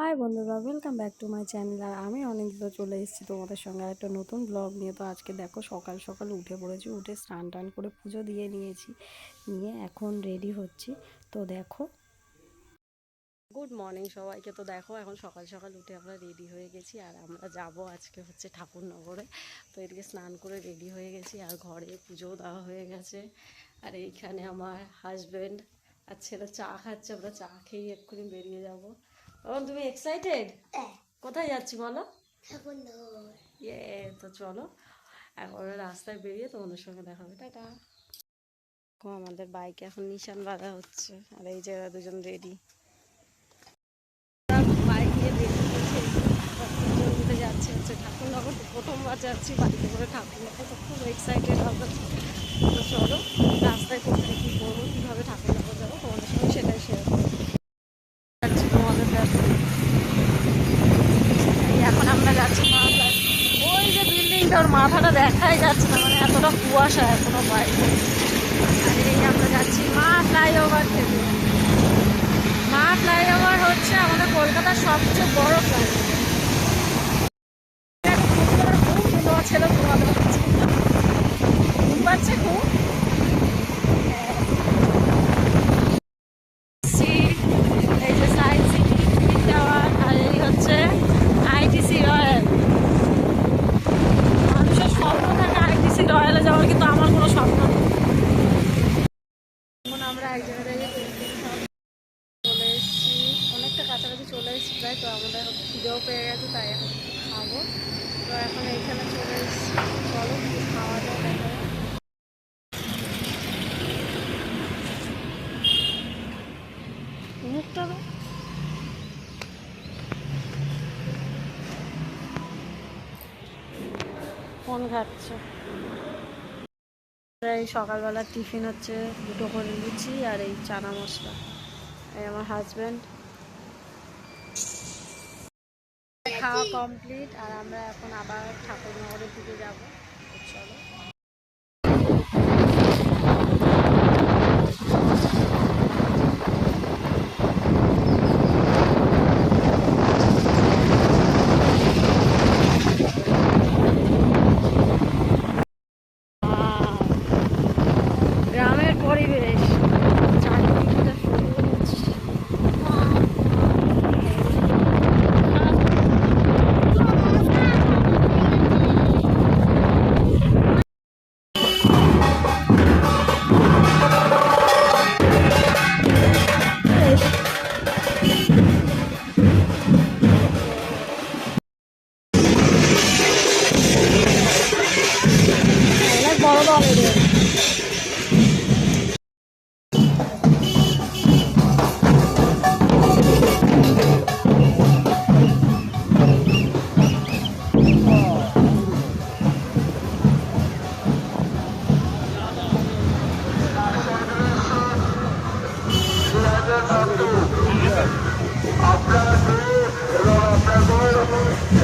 High বন্ধুরা welcome back to my channel আর আমি অনেক তো চলে এসেছি তোমাদের সঙ্গে আর একটা নতুন ব্লগ নিয়ে। তো আজকে দেখো, সকাল সকাল উঠে পড়েছি, উঠে স্নান টান করে পুজো দিয়ে নিয়েছি, নিয়ে এখন রেডি হচ্ছি। তো দেখো। গুড মর্নিং সবাইকে। তো দেখো, এখন সকাল সকাল উঠে আমরা রেডি হয়ে গেছি, আর আমরা যাব আজকে হচ্ছে ঠাকুরনগরে। তো এদিকে স্নান করে রেডি হয়ে গেছি, আর ঘরে পুজোও দেওয়া হয়ে গেছে। আর এইখানে আমার হাজব্যান্ড আর ছেলে চা খাচ্ছে, আমরা চা খেয়ে এক্ষুনি বেরিয়ে যাব। তখন তুমি এক্সাইটেড কোথায় যাচ্ছি বলো? ইয়ে তো চলো। এখন রাস্তায় বেরিয়ে তোমাদের সঙ্গে দেখা হবে। টাটা। আমাদের বাইকে এখন নিশান বাঁধা হচ্ছে। আর এই যে দুজন রেডি বাইক নিয়ে বেরিয়ে যাচ্ছে হচ্ছে ঠাকুরনগর। প্রথমবার যাচ্ছি বাড়িতে করে ঠাকুরনগর। তো খুব এক্সাইটেড আমরা তো চলো রাস্তায় কোথায় কী করব কীভাবে ঠাকুরনগর যাব তোমাদের সঙ্গে সেটাই শেয়ার করব যাচ্ছি তোমাদের কাছে এই এখন আমরা যাচ্ছি মাথায় ওই যে ওর মাথাটা দেখাই যাচ্ছে না মানে এতটা কুয়াশা এখনও বাইরে আর আমরা যাচ্ছি মা ফ্লাইওভার থেকে। মা ফ্লাইওভার হচ্ছে আমাদের কলকাতার সবচেয়ে বড় ফ্লাইওভার খুব ছেলে ঘুমাতে পারছে ঘুম পাচ্ছে খুব এসছি, এই যে সাইড সিটি টাওয়ার আর এই হচ্ছে আইটিসি রয়্যাল মানুষের স্বপ্ন থাকে আইটিসি রয়্যালে যাওয়ার কিন্তু আমার কোনো স্বপ্ন নেই এখন আমরা এক জায়গায় চলে এসেছি অনেকটা কাছাকাছি চলে এসেছি প্রায় তো আমাদের খিদেও পেয়ে গেছে তাই এখন কিছু খাব তো এখন এইখানে চলে এসেছি চলো কিছু খাওয়া দাওয়া দেখা যাক। মুখটা দাও। ফোন ঘাটছে। এই সকালবেলা টিফিন হচ্ছে দুটো করে লুচি আর এই চানা মশলা। এই আমার হাজব্যান্ড খাওয়া কমপ্লিট আর আমরা এখন আবার ঠাকুরনগরের দিকে যাব। চলো।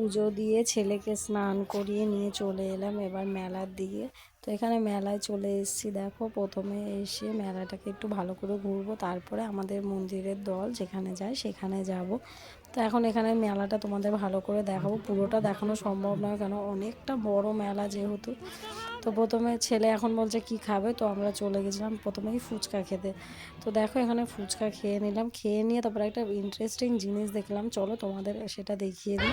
পুজো দিয়ে ছেলেকে স্নান করিয়ে নিয়ে চলে এলাম এবার মেলার দিকে। তো এখানে মেলায় চলে এসেছি। দেখো প্রথমে এসে মেলাটাকে একটু ভালো করে ঘুরবো। তারপরে আমাদের মন্দিরের দল যেখানে যায় সেখানে যাব। তো এখন এখানে মেলাটা তোমাদের ভালো করে দেখাবো। পুরোটা দেখানো সম্ভব নয়, কেন অনেকটা বড় মেলা যেহেতু। তো প্রথমে ছেলে এখন বলছে, কি খাবে? তো আমরা চলে গেছিলাম প্রথমেই ফুচকা খেতে। তো দেখো এখানে ফুচকা খেয়ে নিলাম। খেয়ে নিয়ে তারপরে একটা ইন্টারেস্টিং জিনিস দেখলাম। চলো তোমাদের সেটা দেখিয়ে দিই।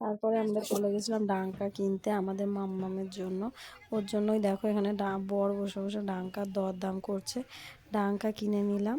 তারপরে আমরা চলে গেছিলাম ডাঙ্কা কিনতে আমাদের মাম্মামের জন্য। ওর জন্যই দেখো এখানে বর বসে বসে ডাঙ্কার দর দাম করছে। ডাঙ্কা কিনে নিলাম।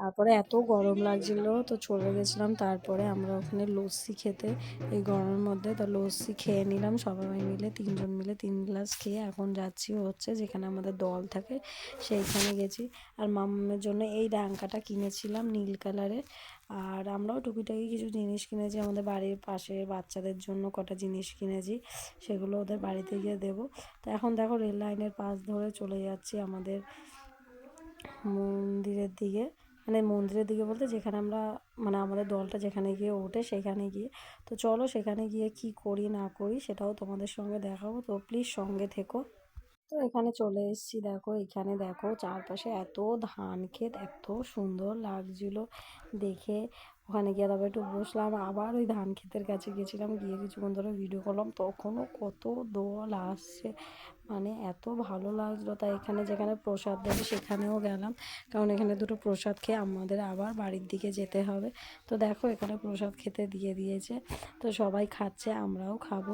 তারপরে এত গরম লাগছিল, তো চলে গেছিলাম। তারপরে আমরা ওখানে লস্যি খেতে, এই গরমের মধ্যে। তো লস্যি খেয়ে নিলাম, সবাই মিলে, তিনজন মিলে তিন গ্লাস খেয়ে এখন যাচ্ছি হচ্ছে যেখানে আমাদের দল থাকে, সেইখানে গেছি। আর মামার জন্য এই ডাঙ্কাটা কিনেছিলাম নীল কালারের। আর আমরাও টুকিটাকি কিছু জিনিস কিনেছি, আমাদের বাড়ির পাশে বাচ্চাদের জন্য কটা জিনিস কিনেছি, সেগুলো ওদের বাড়িতে গিয়ে দেবো। তো এখন দেখো রেল লাইনের পাশ ধরে চলে যাচ্ছি আমাদের মন্দিরের দিকে মানে মন্দিরের দিকে বলতে যেখানে আমরা মানে আমাদের দলটা যেখানে গিয়ে ওঠে সেখানে গিয়ে। তো চলো সেখানে গিয়ে কি করি না করি সেটাও তোমাদের সঙ্গে দেখাবো। তো প্লিজ সঙ্গে থেকো। তো এখানে চলে এসেছি দেখো। এখানে দেখো চারপাশে এত ধান ক্ষেত, এত সুন্দর লাগছিল দেখে। ওখানে গিয়ে তারপর একটু বসলাম, আবার ওই ধান ক্ষেতের কাছে গেছিলাম গিয়ে কিছুক্ষণ ধরে ভিডিও করলাম। তখনও কত দোল আসছে। মানে এত ভালো লাগছিল তাই এখানে যেখানে প্রসাদ দেবে সেখানেও গেলাম। কারণ এখানে দুটো প্রসাদ খেয়ে আমাদের আবার বাড়ির দিকে যেতে হবে। তো দেখো এখানে প্রসাদ খেতে দিয়ে দিয়েছে। তো সবাই খাচ্ছে, আমরাও খাব।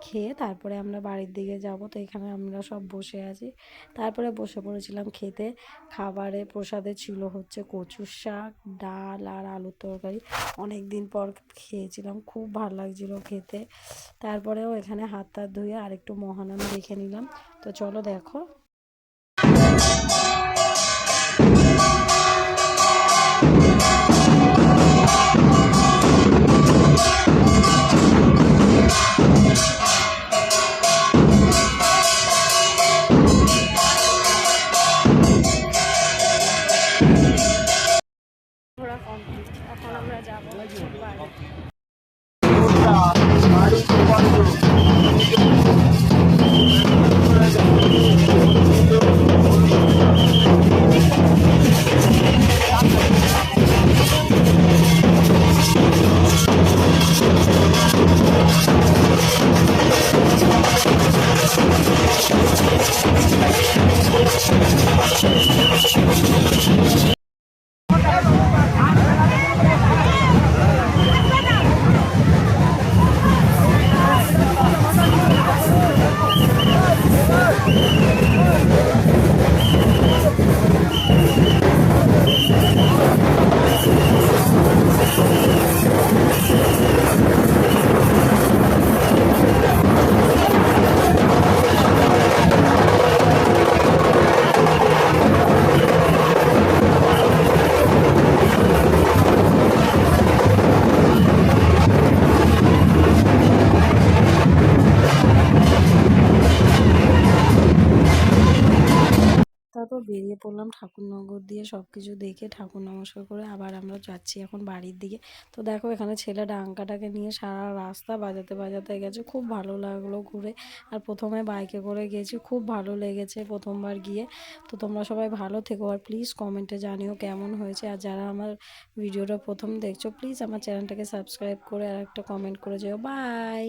খেয়ে তারপরে আমরা বাড়ির দিকে যাব। তো এখানে আমরা সব বসে আছি। তারপরে বসে পড়েছিলাম খেতে। খাবারে প্রসাদে ছিল হচ্ছে কচুর শাক, ডাল আর আলুর তরকারি। অনেক দিন পর খেয়েছিলাম, খুব ভালো লাগছিল খেতে। তারপরেও এখানে হাত টাত ধুয়ে আরেকটু মহানাম দেখে নিলাম। তো চলো দেখো। বেরিয়ে পড়লাম ঠাকুরনগর দিয়ে সব কিছু দেখে ঠাকুর নমস্কার করে আবার আমরা যাচ্ছি এখন বাড়ির দিকে। তো দেখো এখানে ছেলে ডাঙ্কাটাকে নিয়ে সারা রাস্তা বাজাতে বাজাতে গেছে, খুব ভালো লাগল ঘুরে। আর প্রথমে বাইকে করে গেছি, খুব ভালো লেগেছে প্রথমবার গিয়ে। তো তোমরা সবাই ভালো থেকো আর প্লিজ কমেন্টে জানিও কেমন হয়েছে। আর যারা আমার ভিডিওটা প্রথম দেখছ প্লিজ আমার চ্যানেলটাকে সাবস্ক্রাইব করে আর একটা কমেন্ট করে যেও। বাই